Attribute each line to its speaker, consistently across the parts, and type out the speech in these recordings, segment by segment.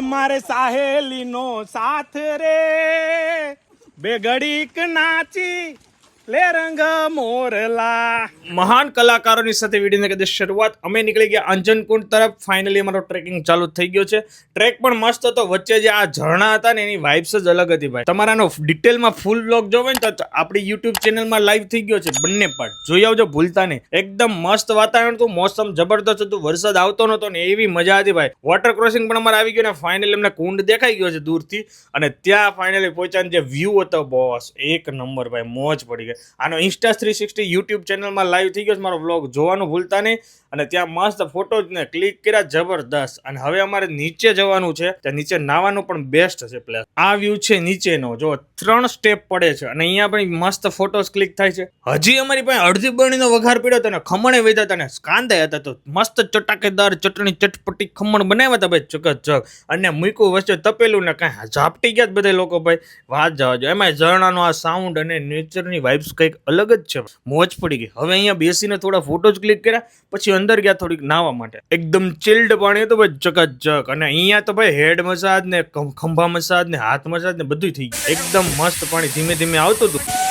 Speaker 1: મારે સાહેલીનો સાથ રે. બેગડીક નાચી લે રંગ મોરલા. મહાન કલાકારોની સાથે વિડીયોની કદાચ શરૂઆત અમે નીકળી ગયા અંજનકુંડ તરફ. ફાઇનલી અમારો ટ્રેકિંગ ચાલુ થઈ ગયો છે. ટ્રેક પણ મસ્ત હતો. વચ્ચે જે આ ઝરણા હતા ને એની વાઇબ્સ જ અલગ હતી ભાઈ. તમારાનો ડિટેલમાં ફૂલ બ્લોગ જોવો ને તો આપણી યુટ્યુબ ચેનલમાં લાઈવ થઈ ગયો છે બંને પાર્ટ જોઈ આવજો, ભૂલતા નહીં. એકદમ મસ્ત વાતાવરણ હતું, મોસમ જબરદસ્ત હતું, વરસાદ આવતો નહોતો ને એવી મજા હતી ભાઈ. વોટર ક્રોસિંગ પણ અમારે આવી ગયું ને ફાઇનલી અમને કુંડ દેખાઈ ગયો છે દૂરથી. અને ત્યાં ફાઇનલી પહોંચ્યા જે વ્યૂ હતો બોસ એક નંબર ભાઈ, મોજ પડી આનો ઇન્સ્ટા થ્રી સિક્સટી યુટ્યુબ ચેનલમાં લાઈવ થઈ ગયો છે. મારો વ્લોગ જોવાનું ભૂલતા નહીં. અને ત્યાં મસ્ત ફોટો ને ક્લિક કર્યા જબરદસ્ત. અને હવે અમારે નીચે જવાનું છે. ત્યાં નીચે નાવાનું પણ બેસ્ટ છે પ્લેસ આ વ્યૂ છે નીચેનો. જો ત્રણ સ્ટેપ પડે છે. અને અહીંયા પણ મસ્ત ફોટોસ ક્લિક થાય છે. હજી અમારી પાસે અડધી બરણીનો વઘાર પડ્યો હતો ને ખમણે વેધા હતા ને કાંદા હતા તો મસ્ત ચટાકેદાર ચટણી ચટપટી ખમણ બનાવ્યા હતા ભાઈ ચકચક. અને મૂક્યું વચ્ચે તપેલું ને કાંઈ ઝાપટી ગયા બધા લોકો ભાઈ. વાત જવા જો એમાં ઝરણાનો આ સાઉન્ડ અને નેચરની વાઇબ્સ કંઈક અલગ જ છે. મોજ પડી ગઈ. હવે અહીંયા બેસીને થોડા ફોટોઝ ક્લિક કર્યા, પછી અંદર ગયા થોડીક નાવા માટે. એકદમ ચિલ્ડ પાણી હતું ભાઈ, ચકાચક. અને અહીંયા તો ભાઈ હેડ મસાજ ને ખંભા મસાજ ને હાથ મસાજ ને બધું થઈ ગયું. એકદમ મસ્ત પાણી ધીમે ધીમે આવતું હતું.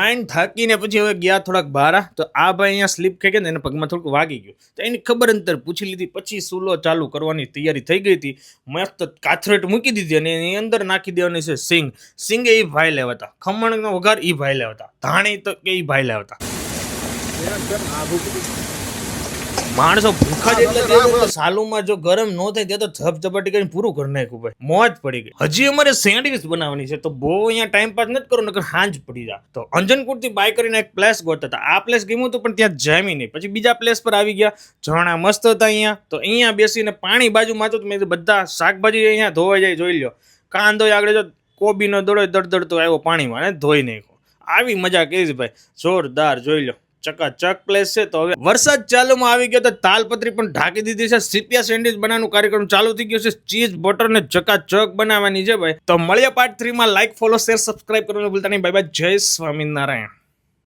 Speaker 1: નાઇન થાકીને પછી હવે ગયા થોડાક બહાર તો આ ભાઈ અહીંયા સ્લીપ ખાઈ ગયા ને એના પગમાં થોડુંક વાગી ગયું. તો એની ખબર અંતર પૂછી લીધી, પછી સૂલો ચાલુ કરવાની તૈયારી થઈ ગઈ હતી. મસ્ત કાથરેટ મૂકી દીધી અને એની અંદર નાખી દેવાની છે સિંગ. સિંગે એ ભાઈ લેવાતા ખમણનો વઘાર એ ભાઈ લેવાતા ધાણી તો એ ભાઈ લેવા હતા. માણસો ભૂખા જ એટલે થયા સાલુમાં જો ગરમ ન થાય ત્યાં તો ઝપઝપાટી કરીને પૂરું કરી નાખ્યું ભાઈ. મોજ પડી ગઈ. હજી અમારે સેન્ડવિચ બનાવવાની છે તો બહુ અહીંયા ટાઈમ પાસ નથી કરો નકર હાંજ પડી જાય. તો અંજનકુટથી બાય કરીને એક પ્લેસ ગોતતા હતા. આ પ્લેસ ગમ્યું હતું પણ ત્યાં જામી નહીં. પછી બીજા પ્લેસ પર આવી ગયા. ઝરણા મસ્ત હતા અહીંયા. તો અહીંયા બેસીને પાણી બાજુમાં તો મેં બધા શાકભાજી અહીંયા ધોવાઈ જાય, જોઈ લ્યો. કાંદો આગળ જો કોબીનો દડો દડદડતો આવ્યો પાણીમાં અને ધોઈ નાખ્યો. આવી મજા કરી ભાઈ? જોરદાર, જોઈ લો ચકાચક પ્લેસ છે. તો હવે વરસાદ ચાલુમાં આવી ગયો તો તાલપત્રી પણ ઢાંકી દીધી છે. સીપિયા સેન્ડવિચ બનાવવાનું કાર્યક્રમ ચાલુ થઈ ગયો છે. ચીઝ, બટર ને ચકાચક બનાવવાની છે ભાઈ. તો મળીએ પાર્ટ થ્રીમાં લાઈક ફોલો શેર સબસ્ક્રાઈબ કરવાનું ભૂલતા નહીં. બાય બાય જય સ્વામિનારાયણ.